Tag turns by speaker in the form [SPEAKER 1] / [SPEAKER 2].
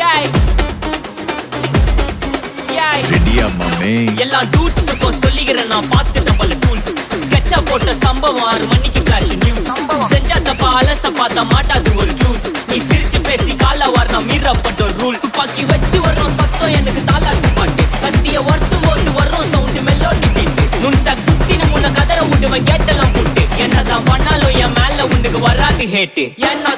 [SPEAKER 1] டேய். ஏய்.
[SPEAKER 2] ரெடியா மாமே
[SPEAKER 1] எல்லா டூட்ஸுக்கும் சொல்லிக்கிறேன் நான் பார்த்துட்ட பல டூல்ஸ் ஸ்கெட்சா போட்ட சம்பவம் ஆறு மணிக்கு ஃபிளாஷ் நியூஸ் செஞ்சா தப்பா அலச பார்த்தா மாட்டாது ஒரு ஆக்கி வச்சு வர்றோம். சத்தம் எனக்கு தாலாட்டு பாட்டு கத்திய வருஷம் போட்டு வர்றோம். சவுண்ட் மெலோடி பீட்டு நுண்சாக் சுத்தின முன்ன கதற விடுவேன் கேட்டெல்லாம் போட்டு என்னதான் பண்ணாலும் என் மேல உனக்கு வராது ஹேட்டு. என்ன